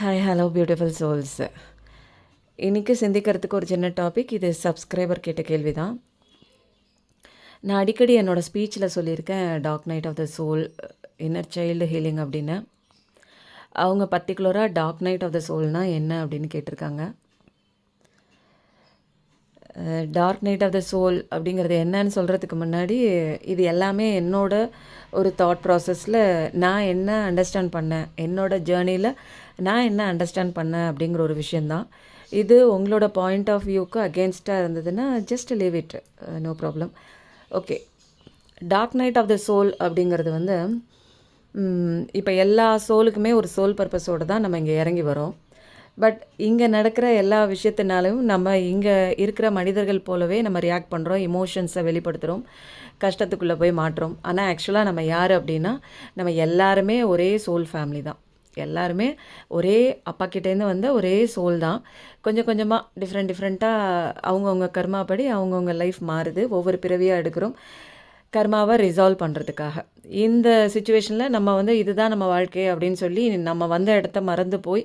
Hi hello beautiful souls இன்றைக்கி சிந்திக்கிறதுக்கு ஒரு சின்ன டாபிக் இது சப்ஸ்கிரைபர் கேட்ட கேள்வி தான் நான் அடிக்கடி என்னோடய ஸ்பீச்சில் சொல்லியிருக்கேன் dark night of the soul inner child healing அப்படின்னு. அவங்க பர்டிகுலராக டார்க் நைட் ஆஃப் த சோல்னால் என்ன அப்படின்னு கேட்டிருக்காங்க. Dark night of the soul அப்படிங்கிறது என்னன்னு சொல்கிறதுக்கு முன்னாடி இது எல்லாமே என்னோட ஒரு தாட் ப்ராசஸில் நான் என்ன அண்டர்ஸ்டாண்ட் பண்ணேன்? என்னோடய ஜேர்னியில் நான் என்ன அண்டர்ஸ்டாண்ட் பண்ணேன் அப்படிங்கிற ஒரு விஷயந்தான் இது உங்களோட பாயிண்ட் ஆஃப் வியூக்கு அகேன்ஸ்டாக இருந்ததுன்னா just leave it no problem okay dark night of the soul அப்படிங்கிறது வந்து இப்போ எல்லா சோலுக்குமே ஒரு சோல் பர்பஸோடு தான் நம்ம இங்கே இறங்கி வரோம். பட் இங்கே நடக்கிற எல்லா விஷயத்தினாலும் நம்ம இங்கே இருக்கிற மனிதர்கள் போலவே நம்ம ரியாக்ட் பண்ணுறோம் இமோஷன்ஸை வெளிப்படுத்துகிறோம் கஷ்டத்துக்குள்ளே போய் மாட்டுறோம். ஆனால் ஆக்சுவலாக நம்ம யார் அப்படின்னா நம்ம எல்லாருமே ஒரே சோல் ஃபேமிலி தான். எல்லாருமே ஒரே அப்பா கிட்டேருந்து வந்த ஒரே சோல் தான். கொஞ்சம் கொஞ்சமாக டிஃப்ரெண்ட் டிஃப்ரெண்ட்டாக அவங்கவுங்க கர்மாப்படி அவங்கவுங்க லைஃப் மாறுது. ஒவ்வொரு பிறவியாக எடுக்கிறோம். கர்மாவை ரிசால்வ் பண்ணுறதுக்காக இந்த சுச்சுவேஷனில் நம்ம வந்து இதுதான் நம்ம வாழ்க்கை அப்படின்னு சொல்லி நம்ம வந்த இடத்த மறந்து போய்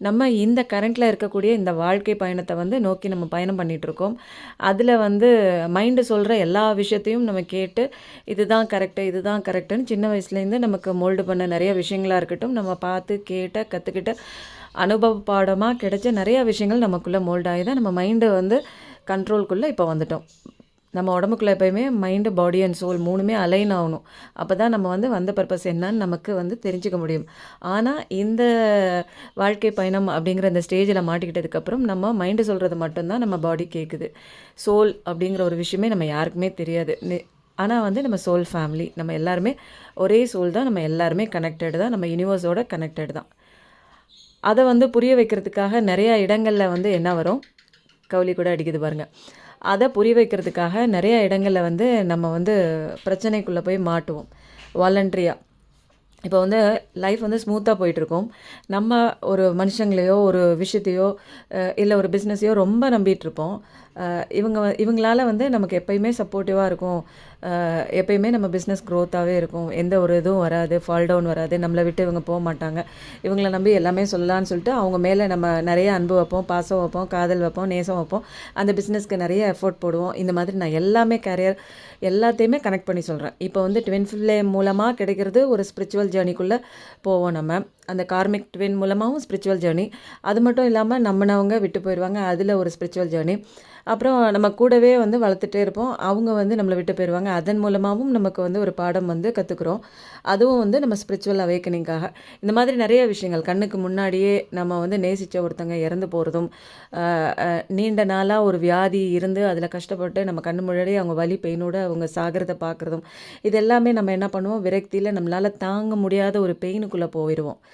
நம்ம இந்த கரண்ட்டில் இருக்கக்கூடிய இந்த வாழ்க்கை பயணத்தை வந்து நோக்கி நம்ம பயணம் பண்ணிகிட்ருக்கோம் அதில் வந்து மைண்டு சொல்கிற எல்லா விஷயத்தையும் நம்ம கேட்டு இதுதான் கரெக்டு இதுதான் கரெக்டுன்னு சின்ன வயசுலேருந்து நமக்கு மோல்டு பண்ண நிறைய விஷயங்களாக இருக்கட்டும் நம்ம பார்த்து கேட்ட கற்றுக்கிட்ட அனுபவ பாடமாக கிடைச்ச நிறையா விஷயங்கள் நமக்குள்ளே மோல்டாகி தான் நம்ம மைண்டை வந்து கண்ட்ரோல்குள்ளே இப்போ வந்துட்டோம். நம்ம உடம்புக்குள்ளே எப்போயுமே மைண்டு பாடி அண்ட் சோல் மூணுமே அலைன் ஆகணும். அப்போ தான் நம்ம வந்து வந்த பர்பஸ் என்னன்னு நமக்கு வந்து தெரிஞ்சுக்க முடியும். ஆனால் இந்த வாழ்க்கை பயணம் அப்படிங்கிற இந்த ஸ்டேஜில் மாட்டிக்கிட்டதுக்கப்புறம் நம்ம மைண்டு சொல்கிறது மட்டும்தான் நம்ம பாடி கேட்குது சோல் அப்படிங்கிற ஒரு விஷயமே நம்ம யாருக்குமே தெரியாது. ஆனால் வந்து நம்ம சோல் ஃபேமிலி நம்ம எல்லாருமே ஒரே சோல் தான் நம்ம எல்லாருமே கனெக்டடு தான் நம்ம யூனிவர்ஸோட கனெக்டட் தான். அதை வந்து புரிய வைக்கிறதுக்காக நிறையா இடங்களில் வந்து என்ன வரும்? கவுளி கூட அடிக்குது பாருங்கள் அதை புரிய வைக்கிறதுக்காக நிறைய இடங்களில் வந்து நம்ம வந்து பிரச்சனைக்குள்ளே போய் மாட்டுவோம். வாலண்ட்ரியாக இப்போ வந்து லைஃப் வந்து ஸ்மூத்தாக போயிட்டுருக்கோம். நம்ம ஒரு மனுஷங்களையோ ஒரு விஷயத்தையோ இல்லை ஒரு பிஸ்னஸையோ ரொம்ப நம்பிட்டுருப்போம். இவங்க இவங்களால வந்து நமக்கு எப்பயுமே சப்போர்ட்டிவாக இருக்கும். எப்பயுமே நம்ம பிஸ்னஸ் க்ரோத்தாகவே இருக்கும். எந்த ஒரு இதுவும் வராது ஃபால் டவுன் வராது. நம்மளை விட்டு இவங்க போக மாட்டாங்க. இவங்களை நம்பி எல்லாமே சொல்லலான்னு சொல்லிட்டு அவங்க மேலே நம்ம நிறைய அன்பு வைப்போம் பாசம் வைப்போம் காதல் வைப்போம் நேசம் வைப்போம். அந்த பிஸ்னஸ்க்கு நிறைய எஃபோர்ட் போடுவோம். இந்த மாதிரி நான் எல்லாமே கேரியர் எல்லாத்தையுமே கனெக்ட் பண்ணி சொல்கிறேன் இப்போ வந்து ட்வின் ஃபில்லே மூலமாக கிடைக்கிறது ஒரு ஸ்பிரிச்சுவல் ஜேர்னிக்குள்ளே போவோம் நம்ம. அந்த கார்மிக் ட்வின் மூலமாகவும் ஸ்பிரிச்சுவல் ஜேர்னி அது மட்டும் இல்லாமல் நம்மனவங்க விட்டு போயிடுவாங்க அதில் ஒரு ஸ்பிரிச்சுவல் ஜேர்னி அப்புறம் நம்ம கூடவே வந்து வளர்த்துட்டே இருப்போம். அவங்க வந்து நம்மளை விட்டு போயிடுவாங்க அதன் மூலமாகவும் நமக்கு வந்து ஒரு பாடம் வந்து கற்றுக்குறோம் அதுவும் வந்து நம்ம ஸ்பிரிச்சுவல் அவேக்கனிங்காக இந்த மாதிரி நிறைய விஷயங்கள். கண்ணுக்கு முன்னாடியே நம்ம வந்து நேசித்த ஒருத்தங்க இறந்து போகிறதும் நீண்ட நாளாக ஒரு வியாதி இருந்து அதில் கஷ்டப்பட்டு நம்ம கண்ணு முன்னாடியே அவங்க வலி பெயினோடு அவங்க சாகிறத பார்க்குறதும் இது எல்லாமே நம்ம என்ன பண்ணுவோம்? விரக்தியில் நம்மளால் தாங்க முடியாத ஒரு பெயினுக்குள்ளே போயிடுவோம்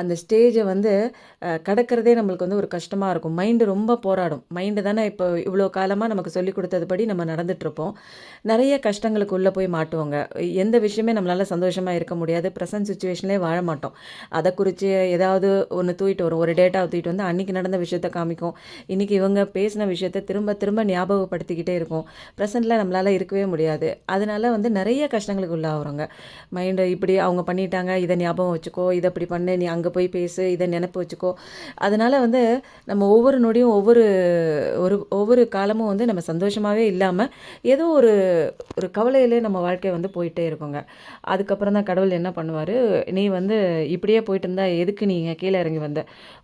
அந்த ஸ்டேஜை வந்து கடக்கிறதே நம்மளுக்கு வந்து ஒரு கஷ்டமாக இருக்கும். மைண்டு ரொம்ப போராடும். மைண்டு தானே இப்போ இவ்வளோ காலமாக நமக்கு சொல்லி கொடுத்ததுபடி நம்ம நடந்துகிட்ருப்போம் நிறைய கஷ்டங்களுக்கு உள்ளே போய் மாட்டுவோங்க. எந்த விஷயமே நம்மளால் சந்தோஷமாக இருக்க முடியாது. ப்ரெசன்ட் சுச்சுவேஷன்லேயே வாழ மாட்டோம். அதை குறித்து ஏதாவது ஒன்று தூக்கிட்டு வரும். ஒரு டேட்டாவை தூக்கிட்டு வந்து அன்றைக்கி நடந்த விஷயத்த காமிக்கும். இன்றைக்கி இவங்க பேசின விஷயத்த திரும்ப திரும்ப ஞாபகப்படுத்திக்கிட்டே இருக்கும். ப்ரெசண்ட்டில் நம்மளால் இருக்கவே முடியாது. அதனால் வந்து நிறைய கஷ்டங்களுக்கு உள்ளாகிறோங்க. மைண்டு இப்படி அவங்க பண்ணிட்டாங்க. இதை ஞாபகம் வச்சுக்கோ. இதை இப்படி பண்ணு. நீ அங்கே அங்கே போய் பேசு இதை நினப்பு வச்சுக்கோ. அதனால் வந்து நம்ம ஒவ்வொரு நொடியும் ஒவ்வொரு ஒரு ஒவ்வொரு காலமும் வந்து நம்ம சந்தோஷமாகவே இல்லாமல் ஏதோ ஒரு ஒரு கவலையிலே நம்ம வாழ்க்கை வந்து போயிட்டே இருக்கோங்க. அதுக்கப்புறம் தான் கடவுள் என்ன பண்ணுவார்? நீ வந்து இப்படியே போயிட்டு இருந்தா எதுக்கு நீங்கள் கீழே இறங்கி வந்த?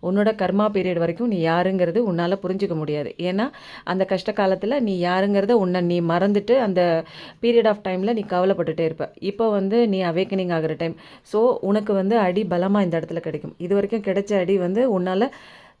உன்னோட கர்மா பீரியட் வரைக்கும் நீ யாருங்கிறது உன்னால் புரிஞ்சிக்க முடியாது. ஏன்னா அந்த கஷ்ட காலத்தில் நீ யாருங்கிறத உன்னை நீ மறந்துட்டு அந்த பீரியட் ஆஃப் டைமில் நீ கவலைப்பட்டுட்டே இருப்ப. இப்போ வந்து நீ அவேக்கனிங் ஆகிற டைம் ஸோ உனக்கு வந்து அடி பலமாக இந்த இடத்துல கிடைக்கும். இது வரைக்கும் கிடைச்ச அடி வந்து உன்னால்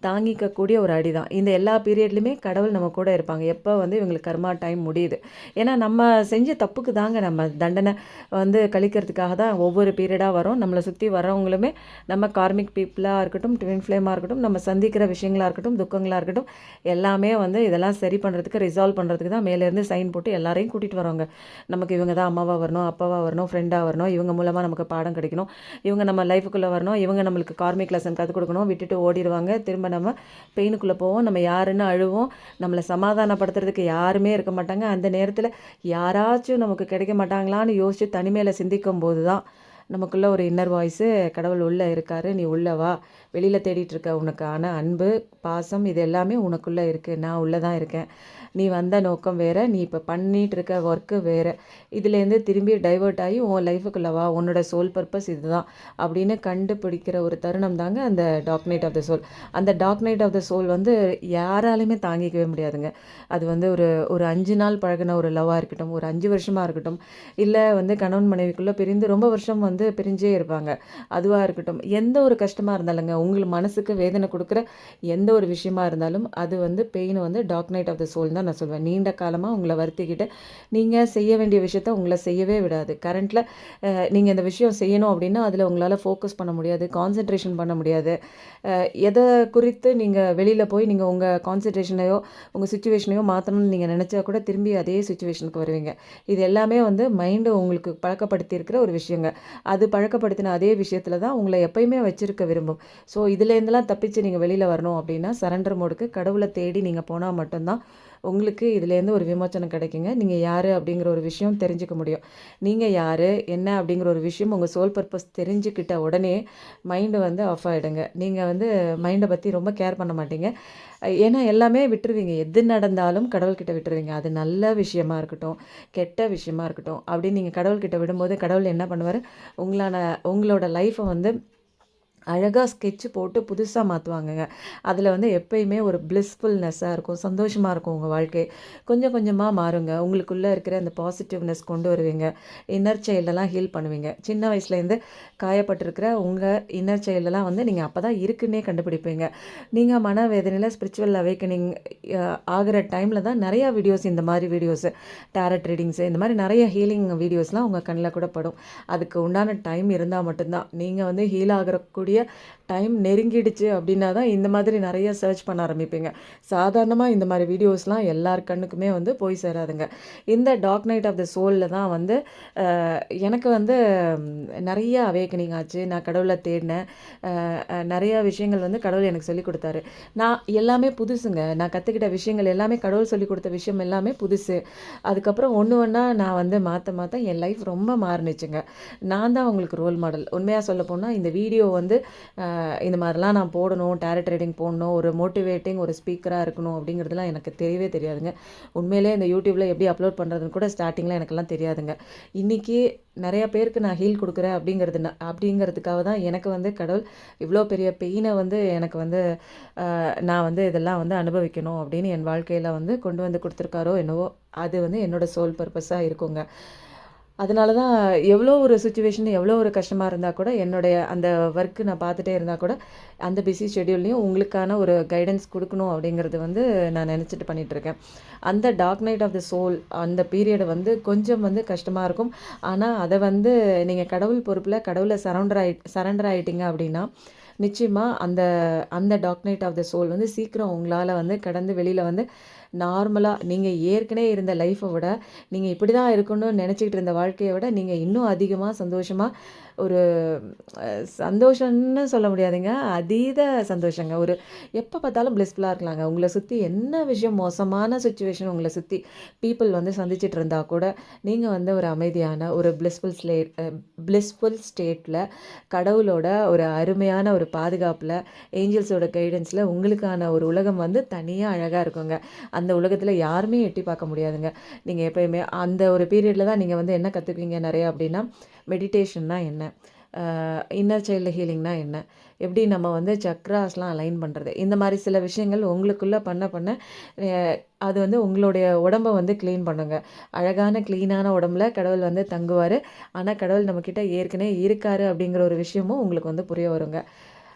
தாங்கிக்கக்கூடிய ஒரு அடி தான் இந்த எல்லா பீரியட்லையுமே கடவுள் நம்ம கூட இருப்பாங்க. எப்போ வந்து இவங்களுக்கு கர்மா டைம் முடியுது. ஏன்னா நம்ம செஞ்ச தப்புக்கு தாங்க நம்ம தண்டனை வந்து கழிக்கிறதுக்காக தான் ஒவ்வொரு பீரியடாக வரும். நம்மளை சுற்றி வரவங்களுமே நம்ம கார்மிக் பீப்புளாக இருக்கட்டும் ட்வின் ஃப்ளேமாக இருக்கட்டும் நம்ம சந்திக்கிற விஷயங்களாக இருக்கட்டும் துக்கங்களாக இருக்கட்டும் எல்லாமே வந்து இதெல்லாம் சரி பண்ணுறதுக்கு ரிசால்வ் பண்ணுறதுக்கு தான் மேலேருந்து சைன் போட்டு எல்லாரையும் கூட்டிகிட்டு வரவங்க நமக்கு இவங்க தான் அம்மாவாக வரணும் அப்பாவாக வரணும் ஃப்ரெண்டாக வரணும் இவங்க மூலமாக நமக்கு பாடம் கிடைக்கணும். இவங்க நம்ம லைஃபுக்குள்ளே வரணும் இவங்க நம்மளுக்கு கார்மிக் லெசன் கற்றுக் கொடுக்கணும் விட்டுட்டு ஓடிடுவாங்க. திரும்ப நம்ம பெயினுக்குள்ளே போவோம் நம்ம யாருன்னு அழுவோம் நம்மளை சமாதானப்படுத்துறதுக்கு யாருமே இருக்க மாட்டாங்க. அந்த நேரத்தில் யாராச்சும் நமக்கு கிடைக்க மாட்டாங்களான்னு யோசித்து தனிமையில் சிந்திக்கும் போது தான் நமக்குள்ளே ஒரு இன்னர் வாய்ஸு கடவுள் உள்ளே இருக்காரு நீ உள்ளே வா. வெளியில் தேடிட்டுருக்க உனக்கான அன்பு பாசம் இது எல்லாமே உனக்குள்ளே இருக்குது நான் உள்ளே தான் இருக்கேன். நீ வந்த நோக்கம் வேறு நீ இப்போ பண்ணிகிட்டு இருக்க ஒர்க்கு வேறு. இதுலேருந்து திரும்பி டைவர்ட் ஆகி உன் லைஃபுக்குள்ள வா. உன்னோட சோல் பர்பஸ் இதுதான் அப்படின்னு கண்டுபிடிக்கிற ஒரு தருணம் தாங்க அந்த dark night of the soul அந்த dark night of the soul வந்து யாராலையுமே தாங்கிக்கவே முடியாதுங்க. அது வந்து ஒரு ஒரு அஞ்சு நாள் பழகின ஒரு லவ்வாக இருக்கட்டும் ஒரு அஞ்சு வருஷமாக இருக்கட்டும் இல்லை வந்து கணவன் மனைவிக்குள்ளே பிரிந்து ரொம்ப வருஷம் வந்து வந்து பிரிஞ்சே இருப்பாங்க. அதுவாக இருக்கட்டும் எந்த ஒரு கஷ்டமாக இருந்தாலுங்க உங்களுக்கு மனசுக்கு வேதனை கொடுக்குற எந்த ஒரு விஷயமா இருந்தாலும் அது வந்து பெயின் வந்து dark night of the soul தான் நான் சொல்வேன். நீண்ட காலமாக உங்களை வருத்திக்கிட்டு நீங்கள் செய்ய வேண்டிய விஷயத்த உங்களை செய்யவே விடாது. கரண்ட்டில் நீங்கள் இந்த விஷயம் செய்யணும் அப்படின்னா அதில் உங்களால் ஃபோக்கஸ் பண்ண முடியாது கான்சென்ட்ரேஷன் பண்ண முடியாது. எதை குறித்து நீங்கள் வெளியில் போய் நீங்கள் உங்கள் கான்சன்ட்ரேஷனையோ உங்கள் சுச்சுவேஷனையோ மாற்றணும்னு நீங்கள் நினச்சா கூட திரும்பி அதே சுச்சுவேஷனுக்கு வருவீங்க. இது எல்லாமே வந்து மைண்டு உங்களுக்கு பழக்கப்படுத்தி இருக்கிற ஒரு விஷயங்க. அது பழக்கப்படுத்தின அதே விஷயத்தில் தான் உங்களை எப்பயுமே வச்சுருக்க விரும்பும். ஸோ இதுலேருந்துலாம் தப்பிச்சு நீங்கள் வெளியில் வரணும் அப்படின்னா சரண்டர் மோடுக்கு கடவுளை தேடி நீங்கள் போனால் மட்டும்தான் உங்களுக்கு இதுலேருந்து ஒரு விமோச்சனம் கிடைக்குங்க. நீங்கள் யார் அப்படிங்கிற ஒரு விஷயம் தெரிஞ்சுக்க முடியும். நீங்கள் யார் என்ன அப்படிங்கிற ஒரு விஷயம் உங்கள் சோல் பர்பஸ் தெரிஞ்சுக்கிட்ட உடனே மைண்டு வந்து ஆஃப் ஆகிடுங்க நீங்கள் வந்து மைண்டை பற்றி ரொம்ப கேர் பண்ண மாட்டீங்க. ஏன்னா எல்லாமே விட்டுருவீங்க. எது நடந்தாலும் கடவுள்கிட்ட விட்டுருவீங்க. அது நல்ல விஷயமா இருக்கட்டும் கெட்ட விஷயமா இருக்கட்டும் அப்படின்னு நீங்கள் கடவுள்கிட்ட விடும்போது கடவுள் என்ன பண்ணுவார்? உங்களான உங்களோட லைஃப்பை வந்து அழகாக ஸ்கெட்சு போட்டு புதுசாக மாற்றுவாங்கங்க அதில் வந்து எப்பயுமே ஒரு பிளிஸ்ஃபுல்னஸ்ஸாக இருக்கும் சந்தோஷமாக இருக்கும் உங்கள் வாழ்க்கை. கொஞ்சம் கொஞ்சமாக மாறுங்க. உங்களுக்குள்ளே இருக்கிற அந்த பாசிட்டிவ்னஸ் கொண்டு வருவீங்க. இன்னர் சைல்டெல்லாம் ஹீல் பண்ணுவீங்க. சின்ன வயசுலேருந்து காயப்பட்டிருக்கிற உங்கள் இன்னர் சைல்டெல்லாம் வந்து நீங்கள் அப்போ தான் இருக்குன்னே கண்டுபிடிப்பீங்க. நீங்கள் மனவேதனையில் ஸ்பிரிச்சுவல் அவேக்கனிங் ஆகிற டைமில் தான் நிறையா வீடியோஸ் இந்த மாதிரி வீடியோஸு டேரட் ரீடிங்ஸு இந்த மாதிரி நிறைய ஹீலிங் வீடியோஸ்லாம் உங்கள் கண்ணில் கூட படும். அதுக்கு உண்டான டைம் இருந்தால் மட்டும்தான். நீங்கள் வந்து ஹீல் ஆகக்கூடிய டைம் நெருங்கிடுச்சு அப்படின்னா தான் இந்த மாதிரி நிறைய சர்ச் பண்ண ஆரம்பிப்பீங்க. சாதாரணமாக இந்த மாதிரி வீடியோஸ்லாம் எல்லார் கண்ணுக்குமே வந்து போய் சேராதுங்க. இந்த டாக் நைட் ஆஃப் த சோலில் தான் வந்து எனக்கு வந்து நிறைய அவேக்கனிங் ஆச்சு. நான் கடவுளை தேடினேன். நிறையா விஷயங்கள் வந்து கடவுள் எனக்கு சொல்லி கொடுத்தாரு. நான் எல்லாமே புதுசுங்க. நான் கற்றுக்கிட்ட விஷயங்கள் எல்லாமே கடவுள் சொல்லிக் கொடுத்த விஷயம் எல்லாமே புதுசு. அதுக்கப்புறம் ஒன்று ஒன்றா நான் வந்து மாற்ற மாற்ற என் லைஃப் ரொம்ப மாறினுச்சுங்க. நான் தான் உங்களுக்கு ரோல் மாடல் உண்மையாக சொல்ல போனால் இந்த வீடியோ வந்து இந்த மாதிரிலாம் நான் போடணும் டேரட் ரைடிங் போடணும் ஒரு மோட்டிவேட்டிங் ஒரு ஸ்பீக்கராக இருக்கணும் அப்படிங்கிறதுலாம் எனக்கு தெரியவே தெரியாதுங்க. உண்மையிலே இந்த யூடியூப்பில் எப்படி அப்லோட் பண்ணுறதுன்னு கூட ஸ்டார்டிங்கில் எனக்கெல்லாம் தெரியாதுங்க. இன்றைக்கி நிறையா பேருக்கு நான் ஹீல் கொடுக்குறேன் அப்படிங்கிறது அப்படிங்கிறதுக்காக தான் எனக்கு வந்து கடவுள் இவ்வளோ பெரிய பெயினை வந்து எனக்கு வந்து நான் வந்து இதெல்லாம் வந்து அனுபவிக்கணும் அப்படின்னு என் வாழ்க்கையில் வந்து கொண்டு வந்து கொடுத்துருக்காரோ என்னவோ அது வந்து என்னோடய சோல் பர்பஸாக இருக்குங்க. அதனால தான் எவ்வளோ ஒரு சுச்சுவேஷன் எவ்வளோ ஒரு கஷ்டமாக இருந்தால் கூட என்னுடைய அந்த ஒர்க்கு நான் பார்த்துட்டே இருந்தால் கூட அந்த பிஸி ஷெடியூல்லையும் உங்களுக்கான ஒரு கைடன்ஸ் கொடுக்கணும் அப்படிங்கிறது வந்து நான் நினச்சிட்டு பண்ணிகிட்ருக்கேன் அந்த dark night of the soul அந்த பீரியடு வந்து கொஞ்சம் வந்து கஷ்டமாக இருக்கும். ஆனால் அதை வந்து நீங்கள் கடவுள் பொறுப்பில் கடவுளை சரௌண்டர் ஆகி சரண்டர் ஆகிட்டீங்க அப்படின்னா நிச்சயமாக அந்த அந்த dark night night of the soul வந்து சீக்கிரம் உங்களால் வந்து கடந்து வெளியில் வந்து நார்மலாக நீங்கள் ஏற்கனவே இருந்த லைஃப்பை விட நீங்கள் இப்படி தான் இருக்கணும்னு நினச்சிக்கிட்டு இருந்த வாழ்க்கையை விட நீங்கள் இன்னும் அதிகமாக சந்தோஷமாக ஒரு சந்தோஷம்னு சொல்ல முடியாதுங்க. அதீத சந்தோஷங்க. ஒரு எப்போ பார்த்தாலும் பிளஸ்ஃபுல்லாக இருக்கலாங்க. உங்களை சுற்றி என்ன விஷயம் மோசமான சுச்சுவேஷன் உங்களை சுற்றி பீப்புள் வந்து சந்திச்சிட்டு இருந்தால் கூட நீங்கள் வந்து ஒரு அமைதியான ஒரு பிளஸ்ஃபுல் ஸ்லேட் பிளஸ்ஃபுல் ஸ்டேட்டில் கடவுளோட ஒரு அருமையான ஒரு பாதுகாப்பில் ஏஞ்சல்ஸோட கைடன்ஸில் உங்களுக்கான ஒரு உலகம் வந்து தனியாக அழகாக இருக்குங்க. அந்த உலகத்தில் யாருமே எட்டி பார்க்க முடியாதுங்க. நீங்கள் எப்போயுமே அந்த ஒரு பீரியடில் தான் நீங்கள் வந்து என்ன கற்றுக்குவீங்க நிறையா அப்படின்னா மெடிடேஷன்னா என்ன? இன்னர் சைல்டு ஹீலிங்னா என்ன? எப்படி நம்ம வந்து சக்ராஸ்லாம் அலைன் பண்ணுறது இந்த மாதிரி சில விஷயங்கள் உங்களுக்குள்ளே பண்ண பண்ண அது வந்து உங்களுடைய உடம்பை வந்து க்ளீன் பண்ணுங்க. அழகான க்ளீனான உடம்புல கடவுள் வந்து தங்குவார். ஆனால் கடவுள் நம்மக்கிட்ட ஏற்கனவே இருக்கார் அப்படிங்கிற ஒரு விஷயமும் உங்களுக்கு வந்து புரிய வருங்க.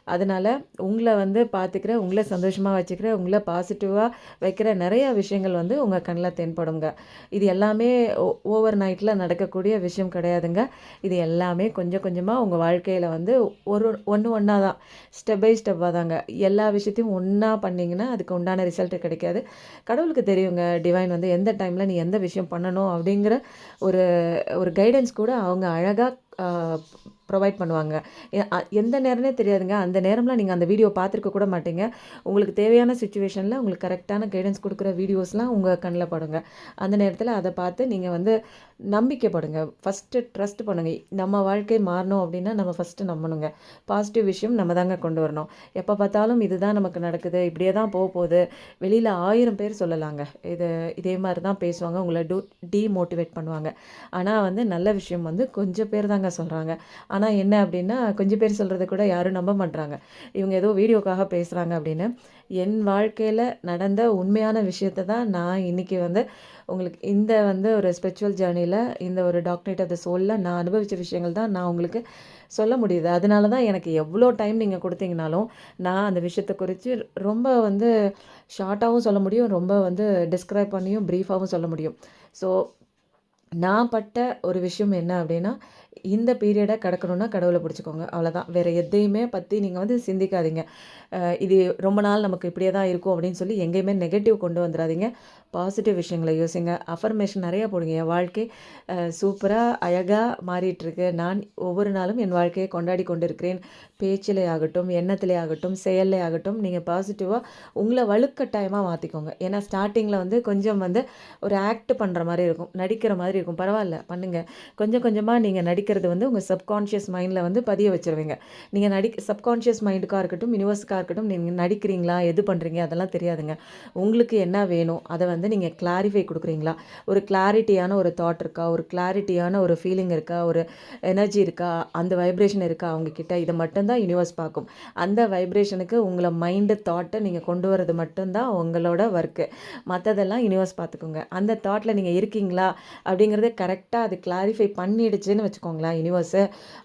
அதனால் உங்களை வந்து பார்த்துக்கிற உங்களை சந்தோஷமாக வச்சுக்கிற உங்களை பாசிட்டிவாக வைக்கிற நிறையா விஷயங்கள் வந்து உங்கள் கண்ணில் தென்படுங்க. இது எல்லாமே ஓவர் நைட்டில் நடக்கக்கூடிய விஷயம் கிடையாதுங்க. இது எல்லாமே கொஞ்சம் கொஞ்சமாக உங்கள் வாழ்க்கையில் வந்து ஒரு ஒன்று ஒன்றா தான். ஸ்டெப் பை ஸ்டெப்பாக தாங்க. எல்லா விஷயத்தையும் ஒன்றா பண்ணிங்கன்னா அதுக்கு உண்டான ரிசல்ட் கிடைக்காது. கடவுளுக்கு தெரியுங்க டிவைன் வந்து எந்த டைமில் நீ எந்த விஷயம் பண்ணணும் அப்படிங்கிற ஒரு ஒரு கைடன்ஸ் கூட அவங்க அழகாக ப்ரொவைட் பண்ணுவாங்க. எ- எந்த நேரம்னே தெரியாதுங்க. அந்த நேரம்லாம் நீங்கள் அந்த வீடியோ பார்த்துருக்க கூட மாட்டீங்க. உங்களுக்கு தேவையான சுச்சுவேஷனில் உங்களுக்கு கரெக்டான கைடன்ஸ் கொடுக்குற வீடியோஸ்லாம் உங்கள் கண்ணில் படுங்க. அந்த நேரத்தில் அதை பார்த்து நீங்கள் வந்து நம்பிக்கைப்படுங்க ஃபஸ்ட்டு ட்ரஸ்ட் பண்ணுங்கள் நம்ம வாழ்க்கை மாறணும் அப்படின்னா நம்ம ஃபஸ்ட்டு நம்பணுங்க. பாசிட்டிவ் விஷயம் நம்ம தாங்க கொண்டு வரணும். எப்போ பார்த்தாலும் இதுதான் நமக்கு நடக்குது. இப்படியே தான் போக போகுது. வெளியில் ஆயிரம் பேர் சொல்லலாங்க. இது இதே மாதிரி தான் பேசுவாங்க. உங்களை டூ டீமோட்டிவேட் பண்ணுவாங்க. ஆனால் வந்து நல்ல விஷயம் வந்து கொஞ்சம் பேர் தாங்க சொல்கிறாங்க ஆனால் என்ன அப்படின்னா கொஞ்சம் பேர் சொல்கிறத கூட யாரும் நம்ப மாட்டுறாங்க இவங்க ஏதோ வீடியோக்காக பேசுகிறாங்க அப்படின்னு. என் வாழ்க்கையில் நடந்த உண்மையான விஷயத்தை தான் நான் இன்றைக்கி வந்து உங்களுக்கு இந்த வந்து ஒரு ஸ்பிரிச்சுவல் ஜேர்னியில் இந்த ஒரு டாக்டரேட் ஆஃப் த சோலில் நான் அனுபவித்த விஷயங்கள் தான் நான் உங்களுக்கு சொல்ல முடியுது. அதனால தான் எனக்கு எவ்வளோ டைம் நீங்கள் கொடுத்தீங்கனாலும் நான் அந்த விஷயத்தை குறித்து ரொம்ப வந்து ஷார்ட்டாகவும் சொல்ல முடியும் ரொம்ப வந்து டிஸ்கிரைப் பண்ணியும் ப்ரீஃபாகவும் சொல்ல முடியும். ஸோ நான் பட்ட ஒரு விஷயம் என்ன அப்படின்னா இந்த பீரியடை கிடக்கணுன்னா கடவுளை பிடிச்சிக்கோங்க. அவ்வளோதான் வேறு எதையுமே பற்றி நீங்கள் வந்து சிந்திக்காதீங்க. இது ரொம்ப நாள் நமக்கு இப்படியே தான் இருக்கும் அப்படின்னு சொல்லி எங்கேயுமே நெகட்டிவ் கொண்டு வந்துடாதீங்க. பாசிட்டிவ் விஷயங்களை யோசிங்க. அஃபர்மேஷன் நிறையா போடுங்க. என் வாழ்க்கை சூப்பராக அழகாக மாறிட்டுருக்கு. நான் ஒவ்வொரு நாளும் என் வாழ்க்கையை கொண்டாடி கொண்டு இருக்கிறேன் பேச்சிலே ஆகட்டும் எண்ணத்திலே ஆகட்டும் செயலே ஆகட்டும் நீங்கள் பாசிட்டிவாக உங்களை வலுக்கட்டாயமாக மாற்றிக்கோங்க ஏன்னா ஸ்டார்டிங்கில் வந்து கொஞ்சம் வந்து ஒரு ஆக்ட் பண்ணுற மாதிரி இருக்கும். நடிக்கிற மாதிரி இருக்கும். பரவாயில்ல. பண்ணுங்கள் கொஞ்சம் கொஞ்சமாக நீங்கள் நடிக்கிறது வந்து உங்கள் சப்கான்ஷியஸ் மைண்டில் வந்து பதிய வச்சிருவீங்க. நீங்கள் நடி சப்கான்ஷியஸ் மைண்டுக்காக இருக்கட்டும் யூனிவர்ஸுக்காக இருக்கட்டும் நீங்கள் நடிக்கிறீங்களா எது பண்ணுறீங்க அதெல்லாம் தெரியாதுங்க. உங்களுக்கு என்ன வேணும் அதை வந்து நீங்கள் கிளாரிஃபை கொடுக்குறீங்களா? ஒரு கிளாரிட்டியான ஒரு தாட் இருக்கா? ஒரு கிளாரிட்டியான ஒரு ஃபீலிங் இருக்கா? ஒரு எனர்ஜி இருக்கா? அந்த வைப்ரேஷன் இருக்கா? அவங்கக்கிட்ட இதை மட்டும்தான் யூனிவர்ஸ் பார்க்கும். அந்த வைப்ரேஷனுக்கு உங்களை மைண்டு தாட்டை நீங்கள் கொண்டு வரது மட்டும்தான் உங்களோட ஒர்க்கு மற்றதெல்லாம் யூனிவர்ஸ் பார்த்துக்கோங்க. அந்த தாட்டில் நீங்கள் இருக்கீங்களா? அப்படிங்கிறத கரெக்டாக அது கிளாரிஃபை பண்ணிடுச்சுன்னு வச்சுக்கோங்களேன் யூனிவர்ஸு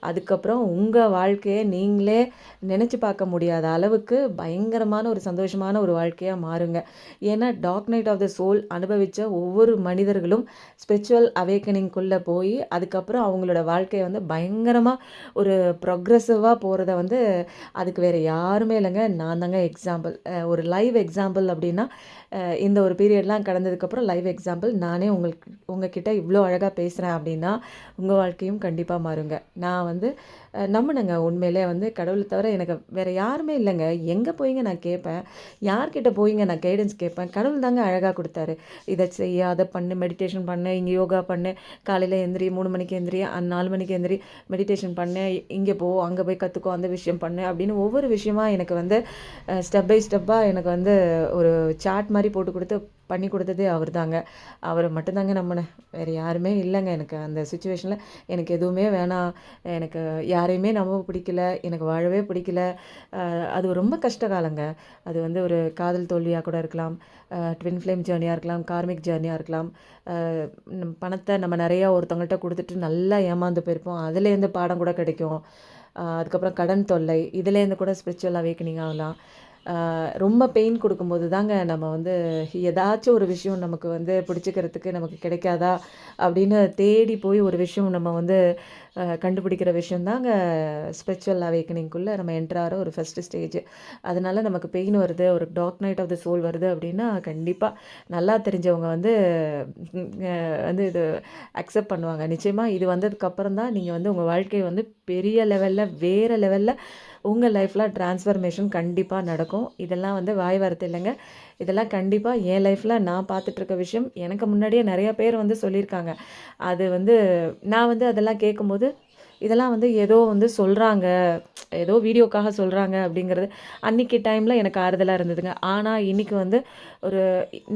அதுக்கப்புறம் உங்கள் வாழ்க்கையை நீங்களே நினச்சி பார்க்க முடியாத அளவுக்கு பயங்கரமான ஒரு சந்தோஷமான ஒரு வாழ்க்கையாக மாறுங்க. ஏன்னா dark night of the soul அனுபவித்த ஒவ்வொரு மனிதர்களும் ஸ்பிரிச்சுவல் அவேக்கனிங்குள்ளே போய் அதுக்கப்புறம் அவங்களோட வாழ்க்கையை வந்து பயங்கரமாக ஒரு ப்ரொக்ரெசிவாக போகிறத வந்து அதுக்கு வேறு யாருமே இல்லைங்க. நான் தாங்க எக்ஸாம்பிள் ஒரு லைவ் எக்ஸாம்பிள் அப்படின்னா இந்த ஒரு பீரியட்லாம் கடந்ததுக்கப்புறம் லைவ் எக்ஸாம்பிள் நானே உங்களுக்கு உங்ககிட்ட இவ்வளோ அழகாக பேசுகிறேன் அப்படின்னா உங்கள் வாழ்க்கையும் கண்டிப்பாக மாறுங்க. நான் வந்து நம்பினேங்க. உண்மையிலே வந்து கடவுளை தவிர எனக்கு வேறு யாருமே இல்லைங்க. எங்கே போயிங்க நான் கேட்பேன். யார்கிட்ட போயிங்க நான் கைடன்ஸ் கேட்பேன். கடவுள் தாங்க அழகாக கொடுத்தாரு. இதை செய்ய அதை பண்ணு மெடிடேஷன் பண்ணு இங்கே யோகா பண்ணு. காலையில் எந்திரி மூணு மணிக்கு எந்திரி நாலு மணிக்கு எந்திரி மெடிடேஷன் பண்ணு. இங்கே போ அங்கே போய் கற்றுக்கோ அந்த விஷயம் பண்ணு அப்படின்னு ஒவ்வொரு விஷயமா எனக்கு வந்து ஸ்டெப் பை ஸ்டெப்பாக எனக்கு வந்து ஒரு சார்ட் மாதிரி போட்டு கொடுத்து பண்ணி கொடுத்ததே அவர் தாங்க அவரை மட்டும்தாங்க நம்பினேன் வேறு யாருமே இல்லைங்க எனக்கு அந்த சுச்சுவேஷனில் எனக்கு எதுவுமே வேணாம். எனக்கு யாரையுமே நம்ப பிடிக்கல. எனக்கு வாழவே பிடிக்கல. அது ரொம்ப கஷ்ட காலங்க. அது வந்து ஒரு காதல் தோல்வியாக கூட இருக்கலாம். ட்வின் ஃப்ளேம் ஜேர்னியாக இருக்கலாம். கார்மிக் ஜேர்னியாக இருக்கலாம். பணத்தை நம்ம நிறையா ஒருத்தவங்கள்ட்ட கொடுத்துட்டு நல்லா ஏமாந்து போயிருப்போம். அதுலேருந்து பாடம் கூட கிடைக்கும். அதுக்கப்புறம் கடன் தொல்லை. இதுலேருந்து கூட ஸ்பிரிச்சுவல் அவேக்கனிங் ஆகலாம். ரொம்ப பெயின் கொடுக்கும்போது தாங்க நம்ம வந்து ஏதாச்சும் ஒரு விஷயம் நமக்கு வந்து பிடிச்சிக்கிறதுக்கு நமக்கு கிடைக்காதா அப்படின்னு தேடி போய் ஒரு விஷயம் நம்ம வந்து கண்டுபிடிக்கிற விஷயம் தாங்க ஸ்பிரிச்சுவல் அவேக்கனிங்குள்ளே நம்ம என்ட்ராகிற ஒரு ஃபஸ்ட்டு ஸ்டேஜ் அதனால் நமக்கு பெயின் வருது ஒரு dark night of the soul வருது அப்படின்னா கண்டிப்பாக நல்லா தெரிஞ்சவங்க வந்து வந்து இது அக்செப்ட் பண்ணுவாங்க. நிச்சயமாக இது வந்ததுக்கப்புறம் தான் நீங்கள் வந்து உங்கள் வாழ்க்கையை வந்து பெரிய லெவலில் வேறு லெவலில் உங்கள் லைஃப்பில் ட்ரான்ஸ்ஃபர்மேஷன் கண்டிப்பாக நடக்கும். இதெல்லாம் வந்து வாய் வார்த்தை இல்லைங்க. இதெல்லாம் கண்டிப்பாக என் லைஃப்பில் நான் பார்த்துட்ருக்க விஷயம். எனக்கு முன்னாடியே நிறைய பேர் வந்து சொல்லியிருக்காங்க. அது வந்து நான் வந்து அதெல்லாம் கேட்கும்போது இதெல்லாம் வந்து ஏதோ வந்து சொல்கிறாங்க ஏதோ வீடியோக்காக சொல்கிறாங்க அப்படிங்கிறது அன்றைக்கி டைமில் எனக்கு ஆறுதலாக இருந்ததுங்க. ஆனால் இன்றைக்கி வந்து ஒரு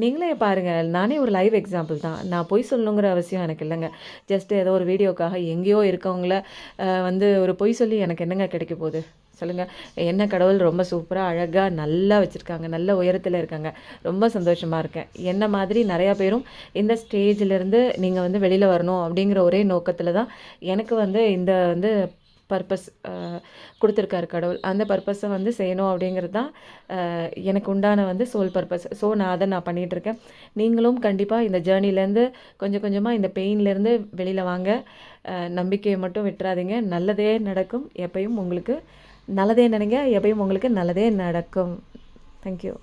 நீங்களே பாருங்கள் நானே ஒரு லைவ் எக்ஸாம்பிள் தான். நான் பொய் சொல்லணுங்கிற அவசியம் எனக்கு இல்லைங்க. ஜஸ்ட் ஏதோ ஒரு வீடியோக்காக எங்கேயோ இருக்கவங்கள வந்து ஒரு பொய் சொல்லி எனக்கு என்னங்க கிடைக்க போகுது? சொல்லுங்கள் என்ன கடவுள் ரொம்ப சூப்பராக அழகாக நல்லா வச்சுருக்காங்க. நல்ல உயரத்தில் இருக்காங்க. ரொம்ப சந்தோஷமாக இருக்கேன். என்ன மாதிரி நிறையா பேரும் இந்த ஸ்டேஜிலேருந்து நீங்கள் வந்து வெளியில் வரணும் அப்படிங்கிற ஒரே நோக்கத்தில் தான் எனக்கு வந்து இந்த வந்து பர்பஸ் கொடுத்துருக்காரு கடவுள். அந்த பர்பஸை வந்து செய்யணும் அப்படிங்கிறது தான் எனக்கு உண்டான வந்து சோல் பர்பஸ் ஸோ நான் அதை நான் பண்ணிகிட்ருக்கேன் நீங்களும் கண்டிப்பாக இந்த ஜேர்னிலேருந்து கொஞ்சம் கொஞ்சமாக இந்த பெயின்லேருந்து வெளியில் வாங்க. நம்பிக்கையை மட்டும் விட்டுறாதீங்க. நல்லதே நடக்கும். எப்பயும் உங்களுக்கு நல்லதே நினைங்க. எப்பயும் உங்களுக்கு நல்லதே நடக்கும். தேங்க்யூ